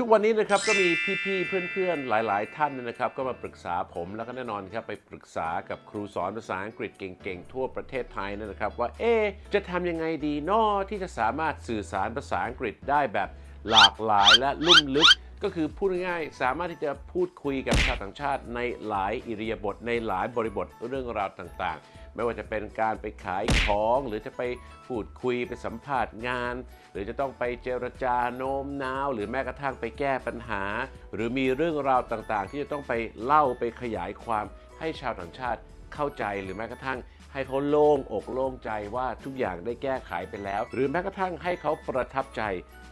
ทุกวันนี้นะครับก็มีพี่ๆเพื่อนๆ หลาย ๆ ท่านนะครับ ก็มาปรึกษาผมแล้วก็แน่นอนครับไปปรึกษากับครูสอนภาษาอังกฤษเก่งๆ ทั่วประเทศไทยนะครับ ว่าเอ๊จะทำยังไงดีนอที่จะสามารถสื่อสารภาษาอังกฤษได้แบบหลากหลายและลุ่มลึก ก็คือพูดง่ายๆสามารถที่จะพูดคุยกับชาวต่างชาติในหลายอิริยาบถในหลายบริบทเรื่องราวต่างๆ ไม่ว่าจะเป็นการไปขายของ หรือจะไปพูดคุยไปสัมภาษณ์งาน หรือจะต้องไปเจรจาโน้มน้าว หรือแม้กระทั่งไปแก้ปัญหา หรือมีเรื่องราวต่างๆ ที่จะต้องไปเล่าไปขยายความให้ชาวต่างชาติเข้าใจหรือแม้กระทั่ง ให้เขาโล่งอกโล่งใจว่าทุกอย่างได้แก้ไขไปแล้ว หรือแม้กระทั่งให้เขาประทับใจ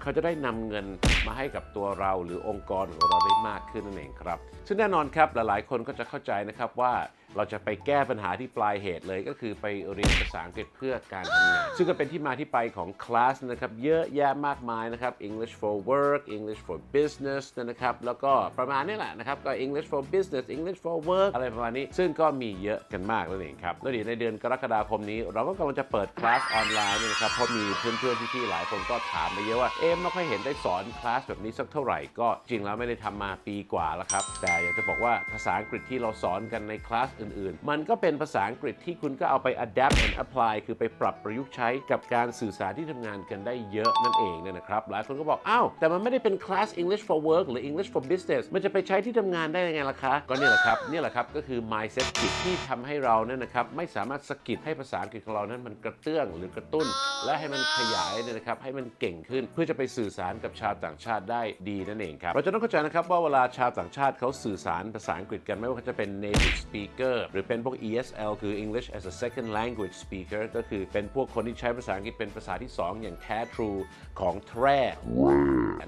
เขาจะได้นำเงินมาให้กับตัวเราหรือองค์กรของเราได้มากขึ้นนั่นเองครับ ซึ่งแน่นอนครับหลายๆ คนก็จะเข้าใจนะครับว่า เราจะไปแก้ปัญหาที่ปลายเหตุเลยก็คือไปเรียนภาษาอังกฤษเพื่อการทำงาน ซึ่งก็เป็นที่มาที่ไปของคลาสนะครับ เยอะแยะมากมายนะครับ English for work English for business นะครับ แล้วก็ประมาณนี้แหละนะครับ ก็ English for business English for work อะไรประมาณนี้ ซึ่งก็มีเยอะกันมากนั่นเองครับ แล้วเดี๋ยวในเดือนกรกฎาคมนี้ เราก็กำลังจะเปิดคลาสออนไลน์นะครับ เพราะมีเพื่อนๆพี่ๆหลายคนก็ถามมาเยอะว่า เอ๊ะไม่ค่อยเห็นได้สอนคลาสแบบนี้สักเท่าไหร่ ก็จริงแล้วไม่ได้ทำมาปีกว่าแล้วครับ แต่อยากจะบอกว่าภาษาอังกฤษที่เราสอนกันในคลาสอื่นๆ มันก็เป็นภาษาอังกฤษที่คุณก็เอาไป adapt and apply คือไปปรับประยุกต์ใช้กับการสื่อสารที่ทำงานกันได้เยอะนั่นเองเนี่ยนะครับ หลายคนก็บอก อ้าว แต่มันไม่ได้เป็นคลาส English for work หรือ English for business มันจะไปใช้ที่ทำงานได้ยังไงล่ะคะ ก็เนี่ยแหละครับเนี่ยแหละครับ ก็คือ mindset ผิดที่ทำให้เราเนี่ยนะครับไม่สามารถสกิดให้ภาษาอังกฤษของเรานั้นมันกระเตื้องหรือกระตุ้น และให้มันขยายเนี่ยนะครับให้มันเก่งขึ้นเพื่อจะไปสื่อสารกับชาวต่างชาติได้ดีนั่นเองครับเราจะต้องเข้าใจนะครับว่าเวลาชาวต่างชาติเขาสื่อสารภาษาอังกฤษกันไม่ว่าจะเป็น native speaker หรือเป็นพวก ESL คือ English as a second language speaker ก็คือเป็นพวกคนที่ใช้ภาษาอังกฤษเป็นภาษาที่ 2 อย่างแท้ true ของแท้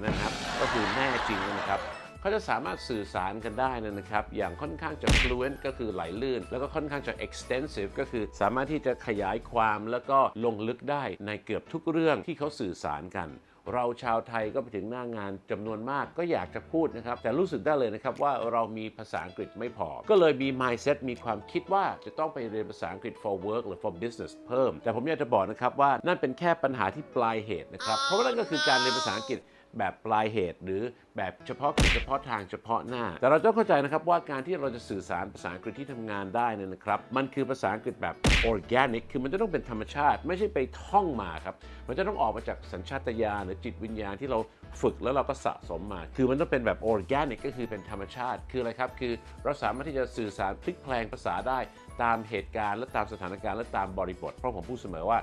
นะครับ ก็คือแน่จริงนะครับเขาจะสามารถสื่อสารกันได้นะครับ อย่างค่อนข้างจะ fluent ก็คือไหลลื่น แล้วก็ค่อนข้างจะ extensive ก็คือสามารถที่จะขยายความแล้วก็ลงลึกได้ในเกือบทุกเรื่องที่เขาสื่อสารกัน เราชาวไทยก็ไปถึงหน้างานจำนวนมากก็อยากจะพูดนะครับ แต่รู้สึกได้เลยนะครับว่าเรามีภาษาอังกฤษไม่พอ ก็เลยมี mindset มีความคิดว่าจะต้องไปเรียนภาษาอังกฤษ for work หรือ for business เพิ่ม แต่ผมอยากจะบอกนะครับว่านั่นเป็นแค่ปัญหาที่ปลายเหตุนะครับ เพราะว่านั่นก็คือการเรียนภาษาอังกฤษ แบบปลายเหตุหรือแบบเฉพาะกิจเฉพาะทางเฉพาะหน้า แต่เราต้องเข้าใจนะครับว่าการที่เราจะสื่อสารภาษาอังกฤษที่ทำงานได้นี่นะครับมันคือภาษาอังกฤษแบบ organic คือมันจะต้องเป็นธรรมชาติ ไม่ใช่ไปท่องมาครับมันจะต้องออกมาจากสัญชาตญาณหรือจิตวิญญาณที่เราฝึกแล้วเราก็สะสมมา คือมันต้องเป็นแบบ organic ก็คือเป็นธรรมชาติ คืออะไรครับ คือเราสามารถที่จะสื่อสารพลิกแพลงภาษาได้ตามเหตุการณ์และตามสถานการณ์และตามบริบท เพราะผมพูดเสมอว่า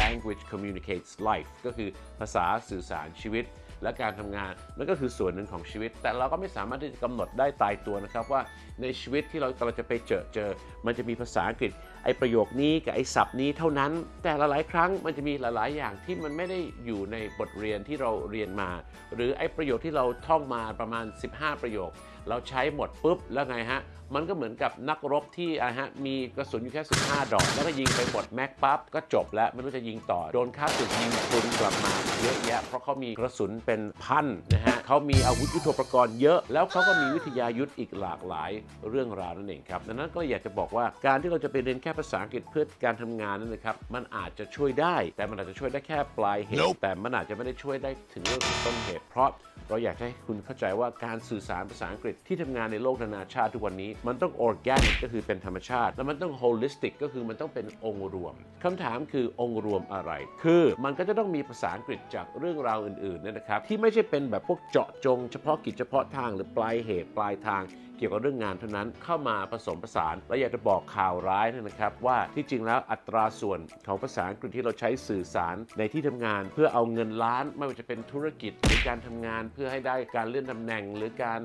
language communicates life ก็คือภาษาสื่อสารชีวิต และการทำงานนั่นก็คือส่วนหนึ่งของชีวิต แต่เราก็ไม่สามารถที่จะกำหนดได้ตายตัวนะครับว่าในชีวิตที่เรากำลังจะไปเจอเจอ มันจะมีภาษาอังกฤษไอประโยคนี้กับไอศัพท์นี้เท่านั้น แต่หลายๆครั้งมันจะมีหลาย ๆ อย่างที่มันไม่ได้อยู่ในบทเรียนที่เราเรียนมา หรือไอประโยคที่เราท่องมาประมาณ 15 ประโยค เราใช้หมดปุ๊บแล้วไงฮะ มันก็เหมือนกับนักรบที่อะฮะมีกระสุนอยู่แค่ 15 ดอก แล้วก็ยิงไปหมดแม็กปั๊บก็จบแล้วไม่รู้จะยิงต่อโดนค่าสุดยิงพลุนกลับมาเยอะแยะเพราะเขามีกระสุนเป็นพันนะฮะ เขามีอาวุธยุทโธปกรณ์เยอะ แล้วเขาก็มีวิทยายุทธอีกหลากหลายเรื่องราวนั่นเองครับดังนั้นก็อยากจะบอกว่าการที่เราจะไปเรียนแค่ภาษาอังกฤษเพื่อการทำงานนั่นนะครับมันอาจจะช่วยได้ แต่มันอาจจะช่วยได้แค่ปลายเหตุแต่มันอาจจะไม่ได้ช่วยได้ถึงเรื่องของต้นเหตุ เพราะเราอยากให้คุณเข้าใจว่าการสื่อสารภาษาอังกฤษที่ทำงานในโลกนานาชาติทุกวันนี้ มันต้อง organic ก็คือเป็นธรรมชาติ แล้วมันต้อง holistic ก็คือมันต้องเป็นองค์รวมคำถามคือองค์รวมอะไร คือมันก็จะต้องมีภาษาอังกฤษจากเรื่องราวอื่นๆเนยนะครับที่ไม่ใช่เป็นแบบพวกเจาะจงเฉพาะกิจเฉพาะทางหรือปลายเหตุปลายทาง เกี่ยวกับเรื่องงานเท่านั้นเข้ามาผสมผสาน และอยากจะบอกข่าวร้ายนะครับ ว่าที่จริงแล้วอัตราส่วนของภาษาอังกฤษที่เราใช้สื่อสารในที่ทำงาน เพื่อเอาเงินล้านไม่ว่าจะเป็นธุรกิจหรือการทำงานเพื่อให้ได้การเลื่อนตำแหน่ง หรือการ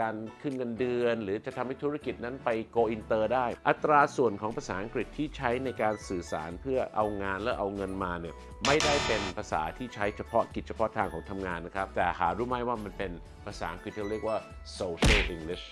การขึ้นเงินเดือน หรือจะทำให้ธุรกิจนั้นไปโกอินเตอร์ได้ อัตราส่วนของภาษาอังกฤษที่ใช้ในการสื่อสารเพื่อเอางานและเอาเงินมาเนี่ยไม่ได้เป็นภาษาที่ใช้เฉพาะกิจเฉพาะทางของทำงานนะครับแต่หารู้ไหมว่ามันเป็นภาษาอังกฤษเรียกว่า social English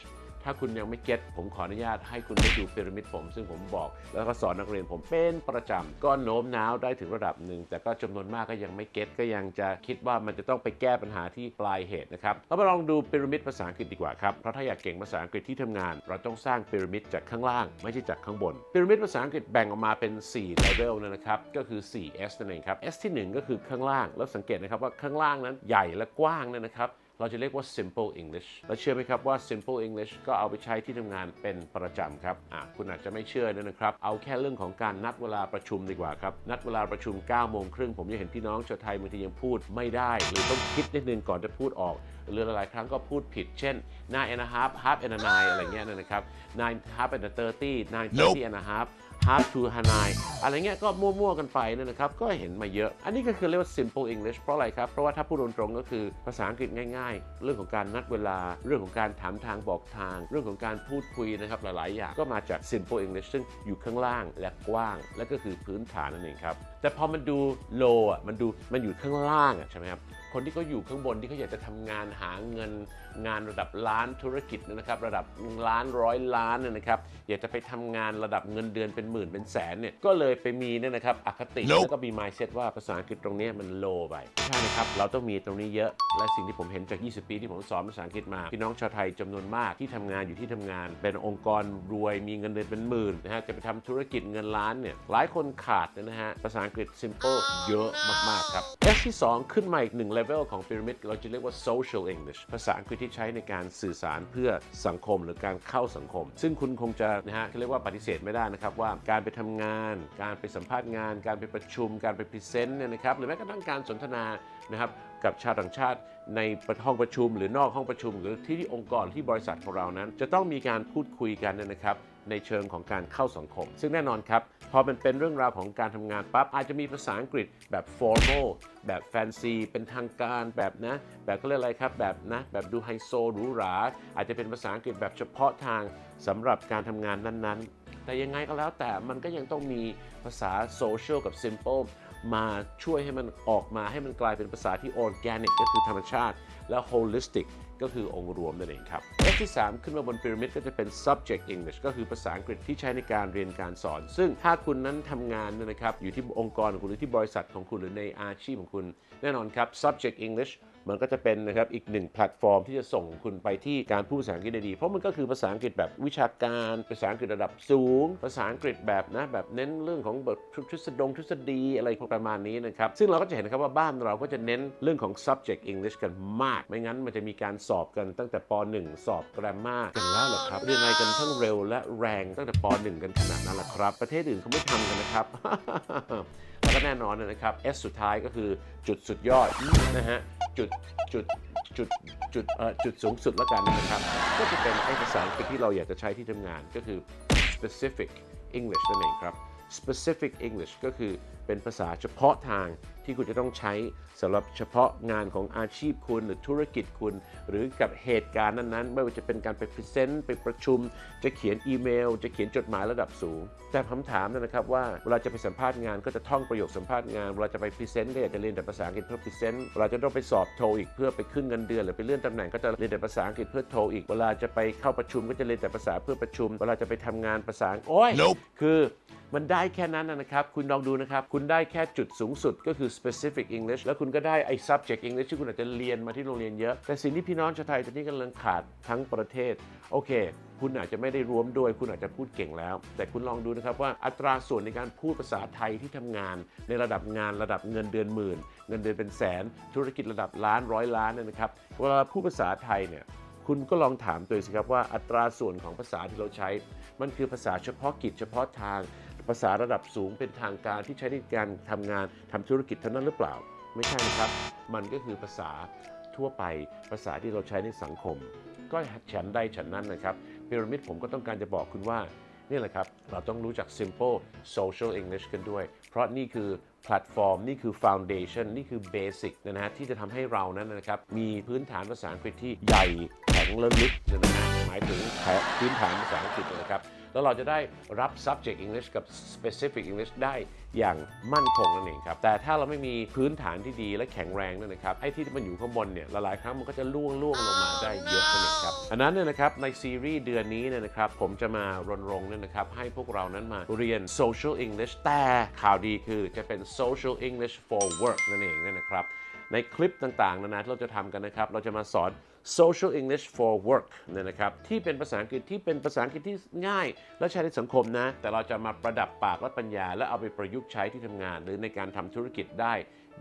ถ้าคุณยังไม่เก็ตผมขออนุญาตให้คุณได้ดูพีระมิดผม ซึ่งผมบอก แล้วก็สอนนักเรียนผมเป็นประจำก็โน้มน้าวได้ถึงระดับหนึ่ง แต่ก็จำนวนมากก็ยังไม่เก็ตก็ยังจะคิดว่ามันจะต้องไปแก้ปัญหาที่ปลายเหตุนะครับเรามาลองดูพีระมิดภาษาอังกฤษดีกว่าครับเพราะถ้าอยากเก่งภาษาอังกฤษที่ทำงาน เราต้องสร้างพีระมิดจากข้างล่าง ไม่ใช่จากข้างบนพีระมิดภาษาอังกฤษแบ่งออกมาเป็น4 level นะครับก็คือ 4S นั่นเองครับ S ที่ 1 ก็คือข้างล่างแล้วสังเกตนะครับว่าข้างล่างนั้นใหญ่และกว้างนะครับ เราจะเรียกว่า simple English แล้วเชื่อไหมครับว่า simple English ก็เอาไปใช้ที่ทำงานเป็นประจำครับอะคุณอาจจะไม่เชื่อนะครับ เอาแค่เรื่องของการนัดเวลาประชุมดีกว่าครับ นัดเวลาประชุม9โมงครึ่งผมยังเห็นพี่น้องชาวไทยบางทียังพูดไม่ได้ หรือต้องคิดนิดนึงก่อนจะพูดออกหรือหลายๆครั้งก็พูดผิด เช่น nine and a half half and a nine อะไรเงี้ยนะครับ nine half and a thirty nine thirty and a half hard to hanai อะไรเงี้ยก็มั่วๆกันไปเนยนะครับก็เห็นมาเยอะ อันนี้ก็คือเรียกว่า simple English เพราะอะไรครับ เพราะว่าถ้าพูดตรงๆก็คือภาษาอังกฤษง่าย ๆ เรื่องของการนัดเวลา เรื่องของการถามทางบอกทาง เรื่องของการพูดคุยนะครับหลายๆอย่างก็มาจาก simple English ซึ่งอยู่ข้างล่างและกว้าง และก็คือพื้นฐานนั่นเองครับแต่พอมันดู low อะมันดูมันอยู่ข้างล่างอะใช่ไหมครับคนที่เขาอยู่ข้างบนที่เขาอยากจะทำงานหาเงินงานระดับล้านธุรกิจนะครับระดับล้านร้อยล้านเนี่ยนะครับอยากจะไปทำงานระดับเงินเดือนเป็นหมื่นเป็นแสนเนี่ยก็เลยไปมีเนี่ยนะครับอคติแล้วก็มี mindset ว่าภาษาอังกฤษตรงเนี้ยมัน low ไปไม่ใช่นะครับเราต้องมีตรงนี้เยอะ และสิ่งที่ผมเห็นจาก 20 ปีที่ผมสอนภาษาอังกฤษมาพี่น้องชาวไทยจำนวนมากที่ทำงานอยู่ที่ทำงาน เป็นองค์กรรวยมีเงินเดือนเป็นหมื่นนะฮะจะไปทำธุรกิจเงินล้านเนี่ยหลายคนขาดนะฮะภาษาอังกฤษ simple เยอะมาก ๆ ครับ S ที่ 2 ขึ้นมาอีกหนึ่ง level ของพีระมิดเราจะเรียกว่า social English ภาษาอังกฤษที่ใช้ในการสื่อสารเพื่อสังคมหรือการเข้าสังคม ซึ่งคุณคงจะนะฮะเขาเรียกว่าปฏิเสธไม่ได้นะครับว่าการไปทำงาน การไปสัมภาษณ์งาน การไปประชุม การไปพรีเซนต์เนี่ยนะครับหรือแม้กระทั่งการสนทนานะครับกับชาวต่างชาติในห้องประชุมหรือนอกห้องประชุม หรือที่ที่องค์กรที่บริษัทของเรานั้น จะต้องมีการพูดคุยกันเนยนะครับ ในเชิงของการเข้าสังคม ซึ่งแน่นอนครับ พอมันเป็นเรื่องราวของการทำงานปั๊บอาจจะมีภาษาอังกฤษแบบ formal แบบ fancy เป็นทางการแบบนะ แบบก็เรียกอะไรครับแบบนะแบบดูไฮโซหรูหราอาจจะเป็นภาษาอังกฤษแบบเฉพาะทางสำหรับการทำงานนั้นๆ แต่ยังไงก็แล้วแต่มันก็ยังต้องมีภาษา social กับ simple มาช่วยให้มันออกมาให้มันกลายเป็นภาษาที่ organic ก็คือธรรมชาติและ holistic ก็ ก็คือองค์รวมนั่นเองครับ S ที่ 3 ขึ้นมาบนพีระมิดก็จะเป็น subject English ก็คือภาษาอังกฤษที่ใช้ในการเรียนการสอน ซึ่งถ้าคุณนั้นทำงานนะครับอยู่ที่องค์กรของคุณหรือที่บริษัทของคุณหรือในอาชีพของคุณ แน่นอนครับ subject English มันก็จะเป็นนะครับอีกหนึ่งแพลตฟอร์มที่จะส่งคุณไปที่การพูดภาษาอังกฤษได้ดี เพราะมันก็คือภาษาอังกฤษแบบวิชาการ ภาษาอังกฤษระดับสูง ภาษาอังกฤษแบบนะแบบเน้นเรื่องของแบททฤษฎงทฤษฎีอะไรประมาณนี้นะครับ ซึ่งเราก็จะเห็นครับว่าบ้านเราก็จะเน้นเรื่องของ subject English กันมาก ไม่งั้นมันจะมีการสอบกันตั้งแต่ป .1 สอบ grammar กันแล้วเหรอครับเรียนอะไรกันทั้งเร็วและแรงตั้งแต่ป .1 กันขนาดนั้นแหละครับ ประเทศอื่นเขาไม่ทำกันนะครับแล้วก็แน่นอนนะครับ S สุดท้ายก็คือจุดสุดยอดนะฮะจุดจุดจุดจุดเอ่อจุดสูงสุดแล้วกันนะครับ ก็จะเป็นไอ้ภาษาอังกฤษที่เราอยากจะใช้ที่ทำงานก็คือ specific English นั่นเองครับ specific English ก็คือ เป็นภาษาเฉพาะทางที่คุณจะต้องใช้สำหรับเฉพาะงานของอาชีพคุณหรือธุรกิจคุณ หรือกับเหตุการณ์นั้นๆ ไม่ว่าจะเป็นการไปพรีเซนต์ไปประชุม จะเขียนอีเมล จะเขียนจดหมายระดับสูง แต่คำถามนะครับว่าเวลาจะไปสัมภาษณ์งานก็จะท่องประโยคสัมภาษณ์งานเวลาจะไปพรีเซนต์ก็อยากจะเรียนแต่ภาษาอังกฤษเพื่อพรีเซนต์เวลาจะต้องไปสอบโทอีกเพื่อไปขึ้นเงินเดือนหรือไปเลื่อนตำแหน่งก็จะเรียนแต่ภาษาอังกฤษเพื่อโทอีกเวลาจะไปเข้าประชุมก็จะเรียนแต่ภาษาเพื่อประชุม เวลาจะไปทำงานภาษาโอ้ย Nope คือ มันได้แค่นั้นนะครับ คุณลองดูนะครับ คุณได้แค่จุดสูงสุดก็คือ specific English แล้วคุณก็ได้ไอ้ subject English ที่คุณอาจจะเรียนมาที่โรงเรียนเยอะ แต่สิ่งที่พี่น้องชาวไทยตอนนี้กำลังขาดทั้งประเทศ โอเค คุณอาจจะไม่ได้รวมด้วย คุณอาจจะพูดเก่งแล้ว แต่คุณลองดูนะครับว่าอัตราส่วนในการพูดภาษาไทยที่ทำงาน ในระดับงานระดับเงินเดือนหมื่น เงินเดือนเป็นแสน ธุรกิจระดับล้านร้อยล้านเนี่ยนะครับ เวลาพูดภาษาไทยเนี่ยคุณก็ลองถามตัวเองสิครับว่าอัตราส่วนของภาษาที่เราใช้ มันคือภาษาเฉพาะกิจเฉพาะทาง ภาษาระดับสูงเป็นทางการที่ใช้ในการทำงานทำธุรกิจเท่านั้นหรือเปล่า ไม่ใช่นะครับ มันก็คือภาษาทั่วไปภาษาที่เราใช้ในสังคม ก็ฉันได้ฉันนั้นนะครับพีระมิดผมก็ต้องการจะบอกคุณว่านี่แหละครับ เราต้องรู้จัก simple social English กันด้วย เพราะนี่คือแพลตฟอร์ม นี่คือ foundation นี่คือ basic นะฮะที่จะทำให้เรานั้นนะครับ มีพื้นฐานภาษาอังกฤษที่ใหญ่ งและลึกนะฮะหมายถึงพื้นฐานภาษาอังกฤษนะครับ แล้วเราจะได้รับ subject English กับ specific English ได้อย่างมั่นคงนั่นเองครับ แต่ถ้าเราไม่มีพื้นฐานที่ดีและแข็งแรงนั่นนะครับ ไอ้ที่มันอยู่ข้างบนเนี่ย หลายๆครั้งมันก็จะล่วงล่วงลงมาได้เยอะนั่นเองครับ อันนั้นเนี่ยนะครับ ในซีรีส์เดือนนี้เนี่ยนะครับ ผมจะมารณรงค์เนี่ยนะครับ ให้พวกเรานั้นมาเรียน social English แต่ข่าวดีคือจะเป็น social English for work นั่นเองนะครับ ในคลิปต่างๆ นานาที่เราจะทำกันนะครับ เราจะมาสอน social English for work เนี่ยนะครับ ที่เป็นภาษาอังกฤษที่เป็นภาษาอังกฤษที่ง่าย และใช้ในสังคมนะ แต่เราจะมาประดับปากและปัญญา และเอาไปประยุกต์ใช้ที่ทำงาน หรือในการทำธุรกิจได้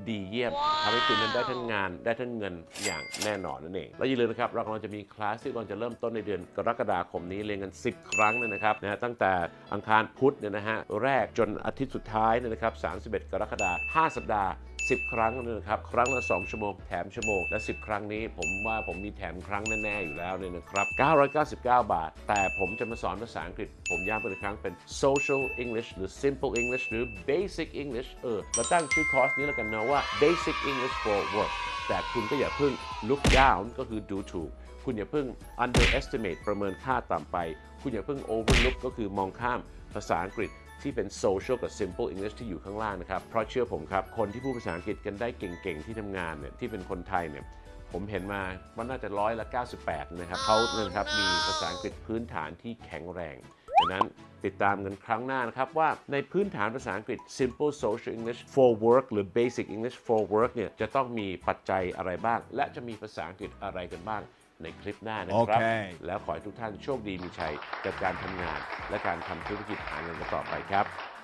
ดีเยี่ยมทำให้คุณนั้นได้ทั้งงานได้ทั้งเงินอย่างแน่นอนนั่นเอง แล้วอย่าลืมนะครับ เรากำลังจะมีคลาสที่กำลังจะเริ่มต้นในเดือนกรกฎาคมนี้เรียนกัน 10 ครั้งเนี่ยนะครับนะฮะตั้งแต่อังคารพุธเนี่ยนะฮะแรกจนอาทิตย์สุดท้ายเนี่ยนะครับ 31 กรกฎาคม5สัปดาห์ 10 ครั้งเนี่ยนะครับครั้งละ 2 ชั่วโมงแถมชั่วโมงและ 10 ครั้งนี้ผมว่าผมมีแถมครั้งแน่ๆอยู่แล้วเนี่ยนะครับ 999 บาท แต่ผมจะมาสอนภาษาอังกฤษ ผมย้ำอีกครั้งเป็น social English หรือ simple English หรือ basic English เออเราตั้งชื่อคอร์สนี้แล้วกันนะว่า basic English for work แต่คุณก็อย่าเพิ่ง look down ก็คือดูถูก คุณอย่าเพิ่ง underestimate ประเมินค่าต่ำไป คุณอย่าเพิ่ง overlook ก็คือมองข้ามภาษาอังกฤษ ที่เป็น social กับ simple English ที่อยู่ข้างล่างนะครับ เพราะเชื่อผมครับ คนที่พูดภาษาอังกฤษกันได้เก่งๆ ที่ทำงานเนี่ยที่เป็นคนไทยเนี่ยผมเห็นมาว่าน่าจะร้อยละ 98 นะครับเขาเนี่ยครับมีภาษาอังกฤษพื้นฐานที่แข็งแรงดังนั้นติดตามกันครั้งหน้านะครับ ว่าในพื้นฐานภาษาอังกฤษ simple social English for work หรือ basic English for work เนี่ยจะต้องมีปัจจัยอะไรบ้าง และจะมีภาษาอังกฤษอะไรกันบ้าง ในคลิปหน้านะครับโอเคแล้วขอให้ทุกท่านโชคดีมีชัยกับการทำงาน และการทำธุรกิจหาเงินกันต่อไปครับ